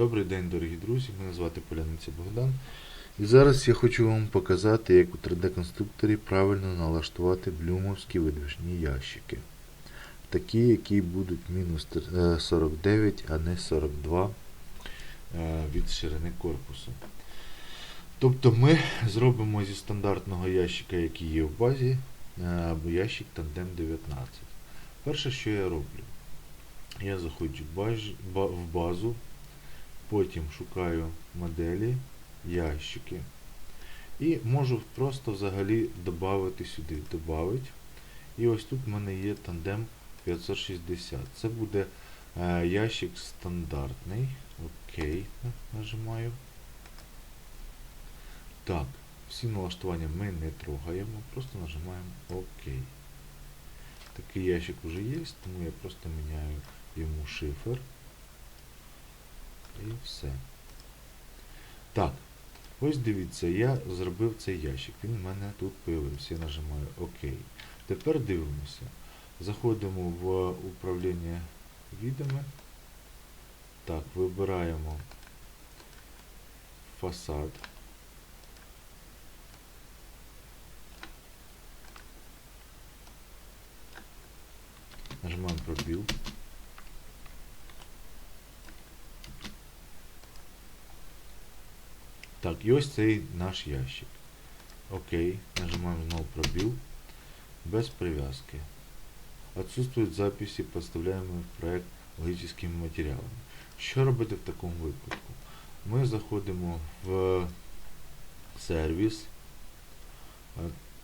Добрий день, дорогі друзі. Мене звати Поляниця Богдан. І зараз я хочу вам показати, як у 3D-конструкторі правильно налаштувати блюмовські видвижні ящики. Такі, які будуть мінус е, 49, а не 42 е, від ширини корпусу. Тобто ми зробимо зі стандартного ящика, який є в базі, е, ящик Tandem 19. Перше, що я роблю, я заходжу в базу, потім шукаю моделі, ящики. І можу просто взагалі додати сюди. Добавить. І ось тут в мене є тандем 560. Це буде е, ящик стандартний. Окей, нажимаю. Так, всі налаштування ми не трогаємо, просто нажимаємо ОК. Такий ящик вже є, тому я просто міняю йому шифр. І все. Так, ось дивіться, я зробив цей ящик. Він в мене тут появився. Я нажимаю ОК. Тепер дивимося. Заходимо в управління відами. Так, вибираємо фасад. Нажимаем пробил. Так, і ось цей наш ящик. Окей, нажимаем знову пробил. Без привязки. Отсутствуют записи, поставляемые в проект логічними матеріалами. Що робити в такому випадку? Ми заходимо в сервіс.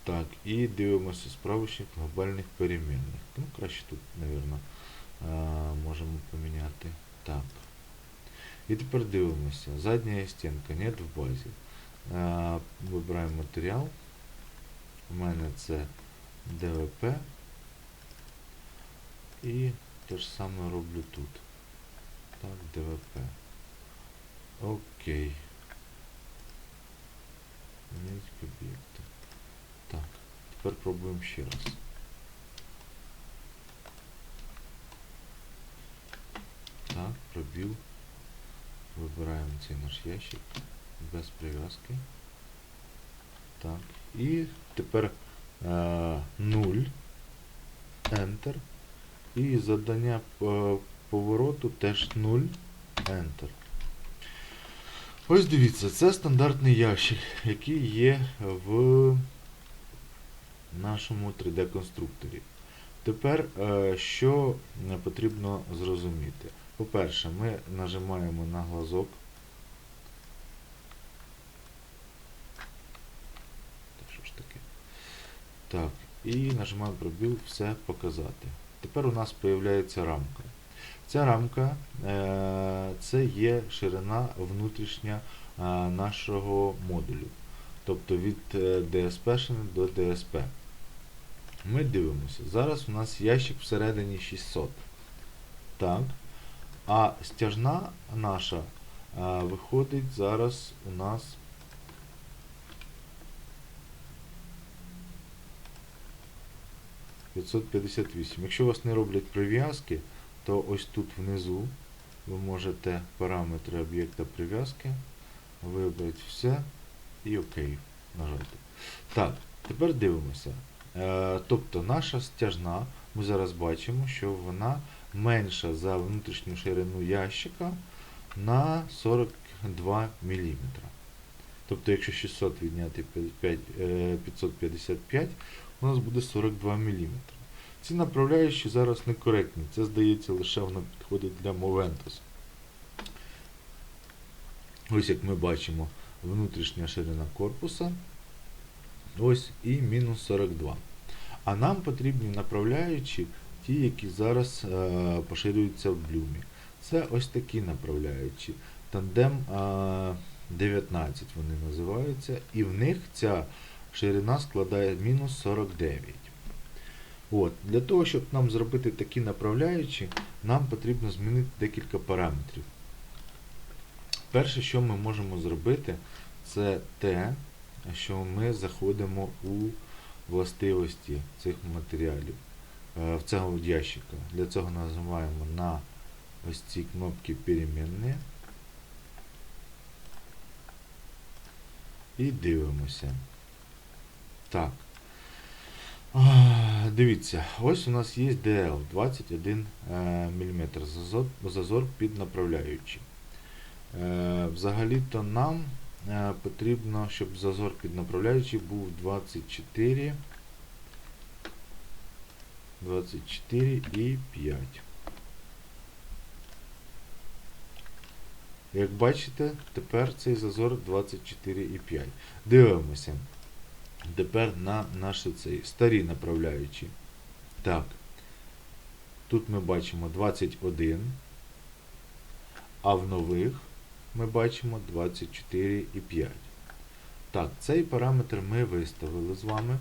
Так, і дивимося справочник глобальних перемінних. Ну, краще тут, мабуть, можемо поміняти. Так. І тепер дивимося. Задня стінка нет в базі. Вибираємо матеріал. У мене це ДВП. І те ж саме роблю тут. Так, ДВП. Окей. Змінити об'єкти. Так, тепер пробуємо ще раз. Так, пробіл. Вибираємо цей наш ящик без прив'язки. Так. І тепер е, 0. Enter. І завдання повороту теж 0. Enter. Ось дивіться, це стандартний ящик, який є в нашому 3D-конструкторі. Тепер, е, що потрібно зрозуміти? По-перше, ми нажимаємо на глазок. Так, і нажимаємо пробіл все показати. Тепер у нас з'являється рамка. Ця рамка е, це є ширина внутрішня е, нашого модулю. Тобто від е, DSP до DSP. Ми дивимося. Зараз у нас ящик всередині 600. Так. А стяжна наша а, виходить зараз у нас «558». Якщо у вас не роблять прив'язки, то ось тут внизу ви можете параметри об'єкта прив'язки вибрати все і ОК нажати. Так, тепер дивимося. Е, тобто наша стяжна, ми зараз бачимо, що вона менша за внутрішню ширину ящика на 42 мм. Тобто, якщо 600 відняти 5, е, 555, у нас буде 42 мм. Ці направляючі зараз некоректні. Це, здається, лише воно підходить для Moventus. Ось як ми бачимо, внутрішня ширина корпуса. Ось і мінус 42. А нам потрібні направляючі ті, які зараз е, поширюються в блюмі. Це ось такі направляючі. Тандем е, 19 вони називаються. І в них ця ширина складає мінус 49. От, Для того, щоб нам зробити такі направляючі, нам потрібно змінити декілька параметрів. Перше, що ми можемо зробити, це те, що ми заходимо у властивості цих матеріалів е, Е, в цього ящика. Для цього нажимаємо на ось ці кнопки переменні і дивимося. Так. Дивіться, ось у нас є DL 21 мм зазор під направляючий. Е, взагалі-то нам е, потрібно, щоб зазор під направляючий був 24 мм. 24 і 5. Як бачите, тепер цей зазор 24,5. Дивимося. Тепер на наші цей старі направляючі. Так. Тут ми бачимо 21, а в нових ми бачимо 24,5. Так, цей параметр ми виставили з вами.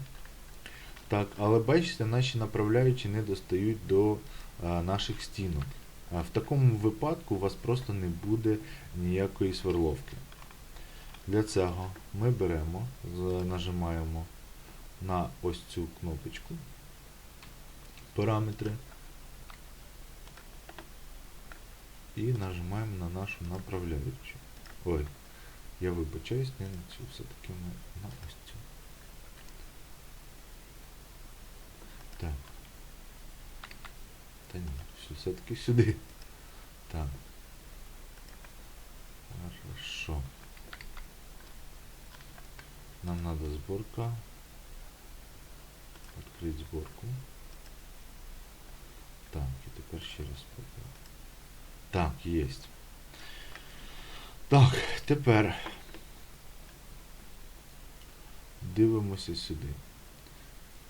Так, але бачите, наші направляючі не достають до а, наших стінок. А в такому випадку у вас просто не буде ніякої сверловки. Для цього ми беремо, нажимаємо на ось цю кнопочку параметри і нажимаємо на нашу направляючу. Ой, я вибачаюсь, не на цю, все-таки на ось цю. Так. Та ні, все, все-таки сюди. Так. Хорошо. Нам надо сборка. Открыть сборку. Так, і тепер ще раз спробую. Так, єсть. Так, тепер дивимося сюди.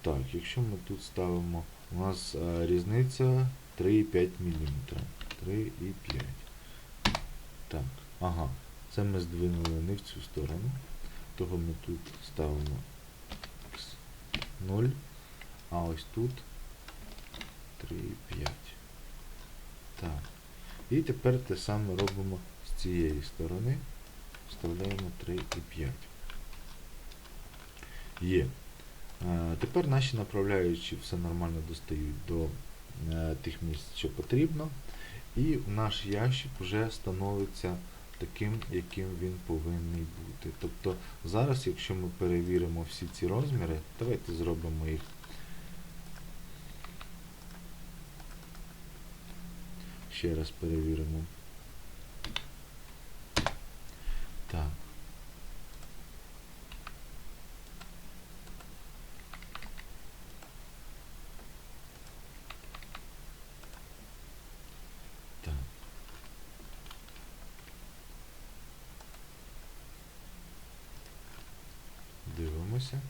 Так, якщо ми тут ставимо, у нас а, різниця 3,5 мм. 3,5. Так, ага. Це ми здвинули не в цю сторону. Того ми тут ставимо x0, а ось тут 3,5. Так. І тепер те саме робимо з цієї сторони. Вставляємо 3,5. Є. Е, Тепер наші направляючі все нормально достають до е, тих місць, що потрібно. І наш ящик вже становиться таким, яким він повинен бути. Тобто зараз, якщо ми перевіримо всі ці розміри, давайте зробимо їх. Ще раз перевіримо. Так. Так. Дивимося.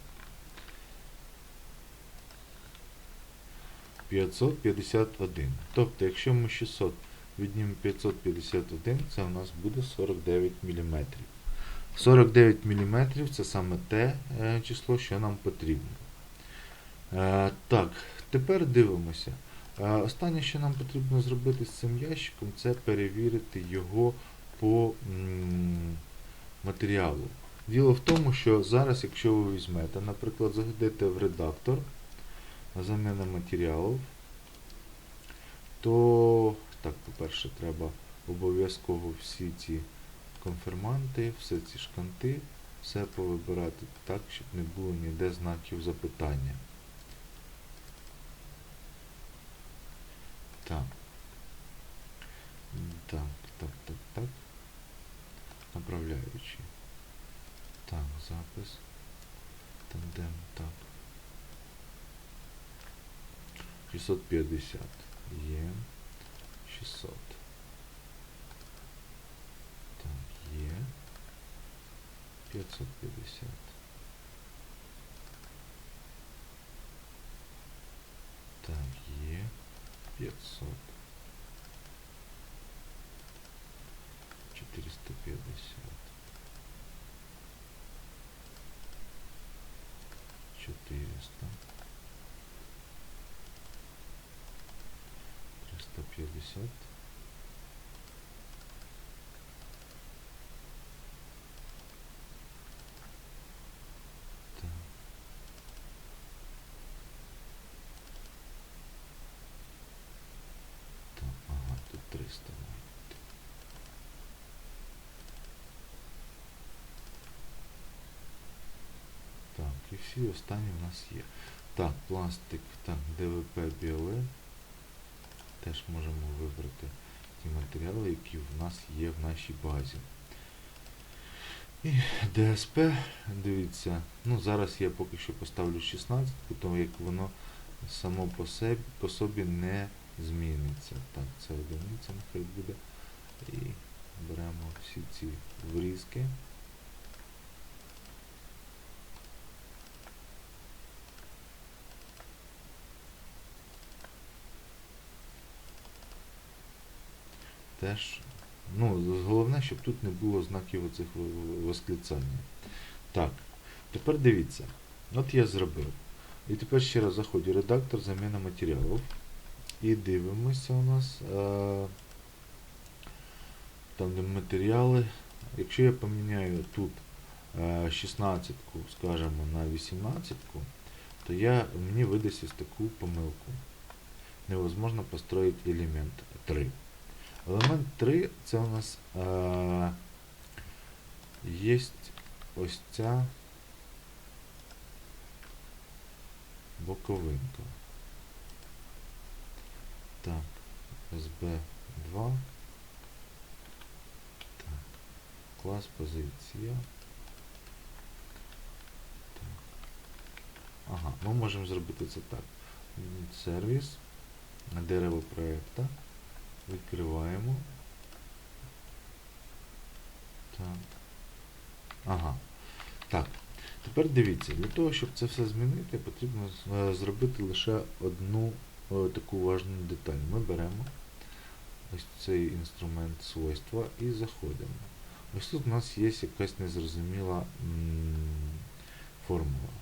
551. Тобто, якщо ми 600 віднімемо 551, це у нас буде 49 мм. 49 мм це саме те е, число, що нам потрібно. Е, так, тепер дивимося. Е, останнє, що нам потрібно зробити з цим ящиком, це перевірити його по матеріалу. Діло в тому, що зараз, якщо ви візьмете, наприклад, заходите в редактор заміна матеріалів, то, так, по-перше, треба обов'язково всі ці конфірманти, всі ці шканти, все повибирати так, щоб не було ніде знаків запитання. Так. Так, так, так, так. Направляючи. Так, запис. Тандем, так. 650. Є. 600. Так, є. 550. Так, є. 500. 350. Так. Так, ага, тут 300 має бути. 350. і всі останні в нас є. Так, пластик, так, ДВП біоле. Теж можемо вибрати ті матеріали, які в нас є в нашій базі. І ДСП, дивіться, ну зараз я поки що поставлю 16, тому як воно само по, себе, по собі не зміниться. Так, це одиниця нехай буде. І беремо всі ці врізки. Теж, ну, головне, щоб тут не було знаків оцих восклицання. Так, тепер дивіться. От я зробив. І тепер ще раз заходжу редактор, заміна матеріалів. І дивимося у нас. Е, там де матеріали. Якщо я поміняю тут е, 16, скажімо, на 18, то я, мені видасть ось таку помилку. Невозможно построить елемент 3. Елемент 3 це у нас е, є ось ця боковинка. Так, SB2. Так, клас позиція. Так. Ага, ми можемо зробити це так. Сервіс, дерево проєкта. Відкриваємо. Так. Ага. Так. Тепер дивіться, для того, щоб це все змінити, потрібно е, зробити лише одну е, таку важну деталь. Ми беремо ось цей інструмент свойства і заходимо. Ось тут у нас є якась незрозуміла формула.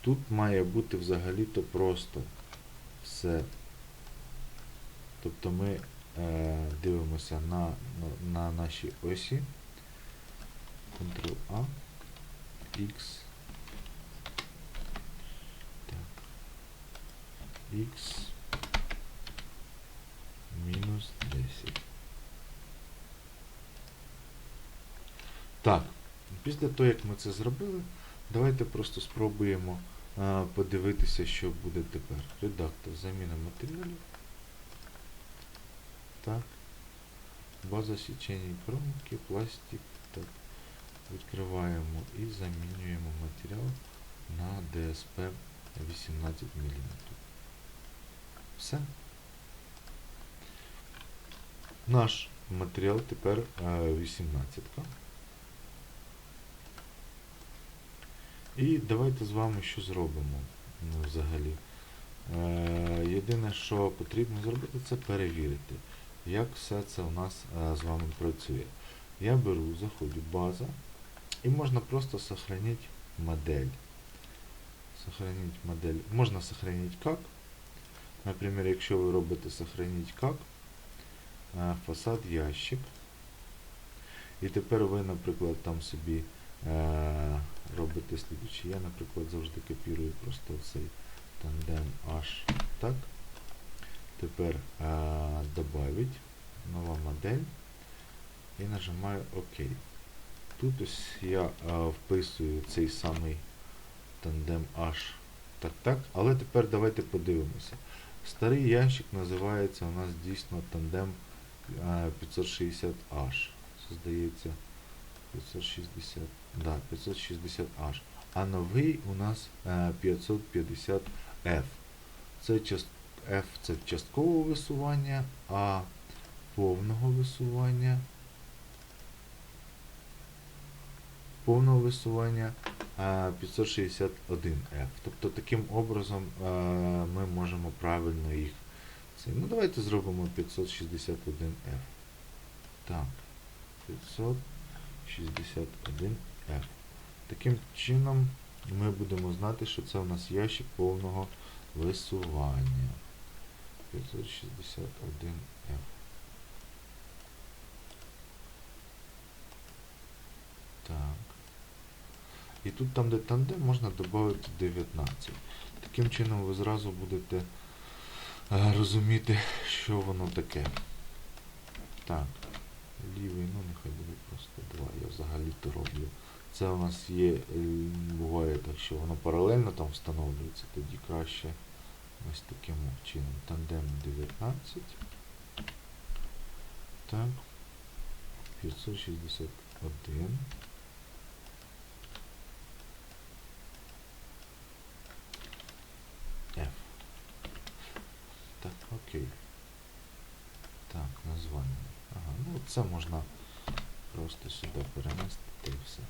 Тут має бути взагалі-то просто все. Тобто ми дивимося на, на, на наші осі. Ctrl-A, X. Так. X мінус 10. Так, після того, як ми це зробили, давайте просто спробуємо е, подивитися, що буде тепер. Редактор, заміна матеріалів. Так. База січені кромки, пластик. Так. Відкриваємо і замінюємо матеріал на ДСП 18 мм. Все. Наш матеріал тепер е, 18. І давайте з вами що зробимо ну, взагалі. Е, єдине, що потрібно зробити, це перевірити, як все це у нас е, з вами працює. Я беру, заходжу база, і можна просто сохранить модель. Сохранить модель. Можна сохранить как. Наприклад, якщо ви робите сохранить как, е, фасад ящик. І тепер ви, наприклад, там собі е, робите слідучі. Я, наприклад, завжди копірую просто цей тандем H. Так. Тепер е, добавить нова модель і нажимаю ОК. Тут ось я е, вписую цей самий тандем H. Так, так. Але тепер давайте подивимося. Старий ящик називається у нас дійсно тандем е, 560H. Це здається 560. Да, 560H. А новий у нас е, 550F. Це част, F це часткове висування, а повного висування повного висування е, 561F. Тобто таким образом ми можемо правильно їх. Ну давайте зробимо 561F. Так. 561F. Таким чином ми будемо знати, що це у нас ящик повного висування. 561F. Так. І тут там, де тандем, можна додати 19. Таким чином ви зразу будете е, розуміти, що воно таке. Так. лівий, ну нехай буде просто 2. Я взагалі-то роблю. Це у нас є, буває так, що воно паралельно там встановлюється, тоді краще ось таким чином. Тандем 19. Так. 561. F. Так, окей. Так, названня. Ага, ну це можна просто сюди перенести і все.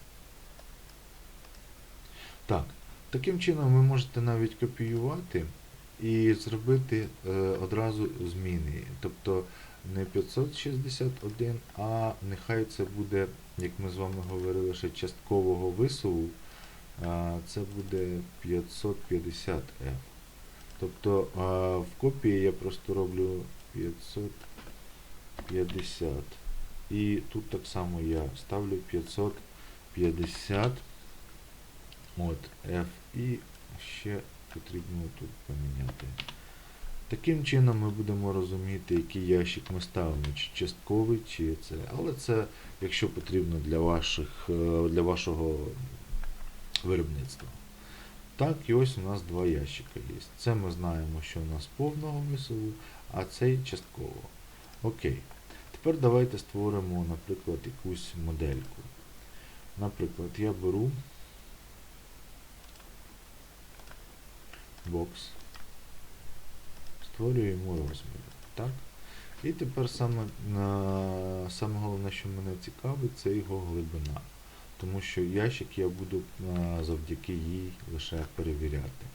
Так, таким чином ви можете навіть копіювати і зробити е, одразу зміни. Тобто не 561, а нехай це буде, як ми з вами говорили, ще часткового висуву, це буде 550F. Тобто в копії я просто роблю 550. І тут так само я ставлю 550 от F і ще потрібно тут поміняти. Таким чином ми будемо розуміти, який ящик ми ставимо, чи частковий, чи це. Але це, якщо потрібно для, ваших, е, для вашого виробництва. Так, і ось у нас два ящика є. Це ми знаємо, що у нас повного висову, а цей частково. Окей. Тепер давайте створимо, наприклад, якусь модельку. Наприклад, я беру створюю йому розмір. Так? І тепер саме, саме головне, що мене цікавить, це його глибина. Тому що ящик я буду завдяки їй лише перевіряти.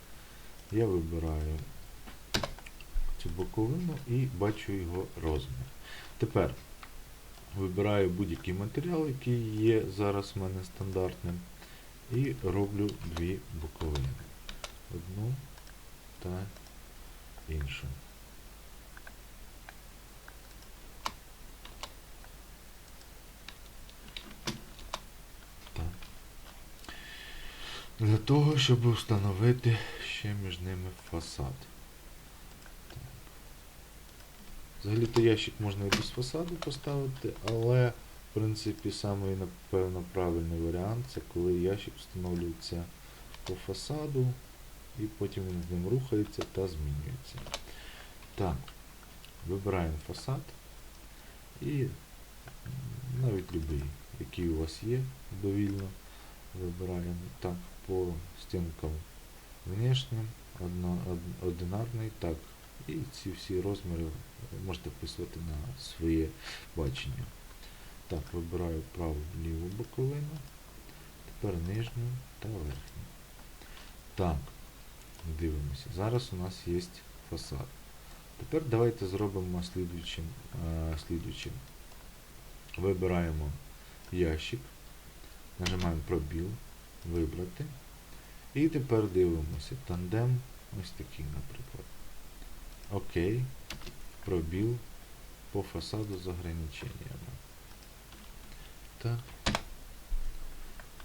Я вибираю цю боковину і бачу його розмір. Тепер вибираю будь-який матеріал, який є зараз в мене стандартним, і роблю дві боковини. Одну та іншу. Для того, щоб встановити ще між ними фасад. Взагалі-то ящик можна і без фасаду поставити, але в принципі самий напевно правильний варіант це коли ящик встановлюється по фасаду і потім він з ним рухається та змінюється. Так, вибираємо фасад і навіть будь-який, який у вас є довільно, вибираємо так по стінкам внешнім, одинарний, так. І ці всі розміри можете вписувати на своє бачення. Так, вибираю праву ліву боковину, тепер нижню та верхню. Так, дивимося. Зараз у нас є фасад. Тепер давайте зробимо слідуючим. е, слідуючим. Вибираємо ящик, нажимаємо пробіл, вибрати. І тепер дивимося. Тандем ось такий, наприклад. Окей. Пробіл по фасаду з ограниченнями. Так.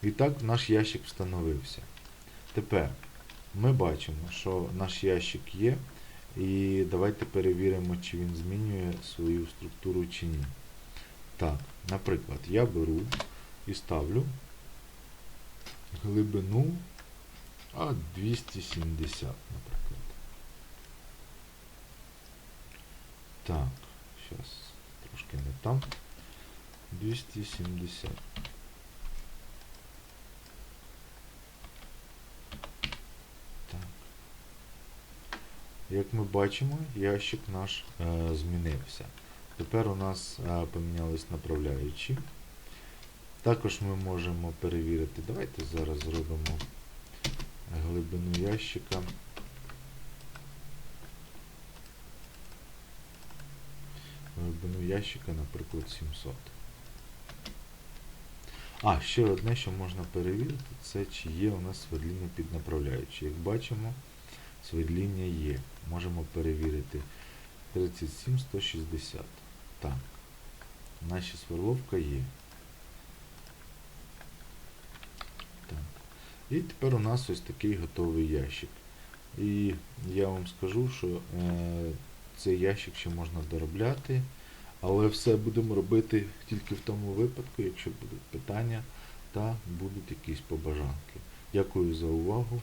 І так наш ящик встановився. Тепер ми бачимо, що наш ящик є. І давайте перевіримо, чи він змінює свою структуру чи ні. Так, наприклад, я беру і ставлю глибину а 270, наприклад. Так, зараз трошки не там. 270. Як ми бачимо, ящик наш е, змінився. Тепер у нас е, помінялись направляючі. Також ми можемо перевірити. Давайте зараз зробимо глибину ящика. Глибину ящика, наприклад, 700. А, ще одне, що можна перевірити, це чи є у нас свердління під направляючі. Як бачимо, свердління є. Можемо перевірити 37 160. Так. Наша сверловка є. Так. І тепер у нас ось такий готовий ящик. І я вам скажу, що е, цей ящик ще можна доробляти, Але все будемо робити тільки в тому випадку, якщо будуть питання та будуть якісь побажанки. Дякую за увагу